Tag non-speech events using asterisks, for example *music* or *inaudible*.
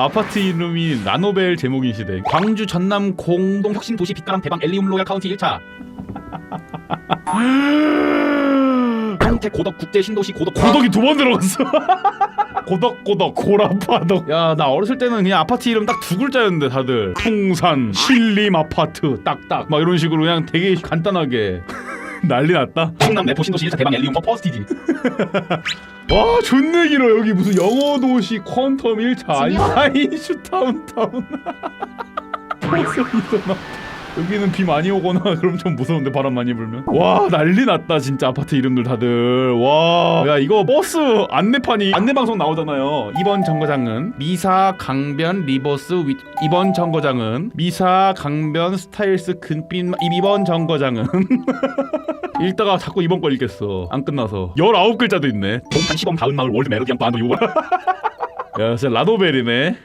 아파트 이름이 라노벨 제목인 시대. 광주 전남 공동 혁신 도시 빛가람 대방 엘리움 로얄 카운티 1차. *laughs* 평택 고덕 국제 신도시 고덕 고덕이 두 번 들어갔어. *laughs* 고덕 고덕 고라파덕. 야 나 어렸을 때는 그냥 아파트 이름 딱 두 글자였는데 다들 풍산 신림 아파트 딱딱 막 이런 식으로 그냥 되게 간단하게 *laughs* 난리 났다. 충남 내포 신도시 1차 대방 엘리움 퍼스티지. *laughs* 와 존내 길어 여기 무슨 영어 도시 퀀텀 1차 아니 아인슈타운 타운. 벌써 있잖아. 여기는 비 많이 오거나 *laughs* 그럼 좀 무서운데 바람 많이 불면? 와 난리 났다 진짜 아파트 이름들 다들. 와. 야 이거 버스 안내판이 안내방송 나오잖아요. 이번 정거장은 미사 강변 리버스 위, 이번 정거장은 미사 강변 스타일스 근빛 이번 정거장은 *laughs* 읽다가 자꾸 이번 걸 읽겠어. 안 끝나서. 19글자도 있네. 동탄 시범 다은마을 월드 멜로디언 반도 6월 *laughs* 야 진짜 라도벨이네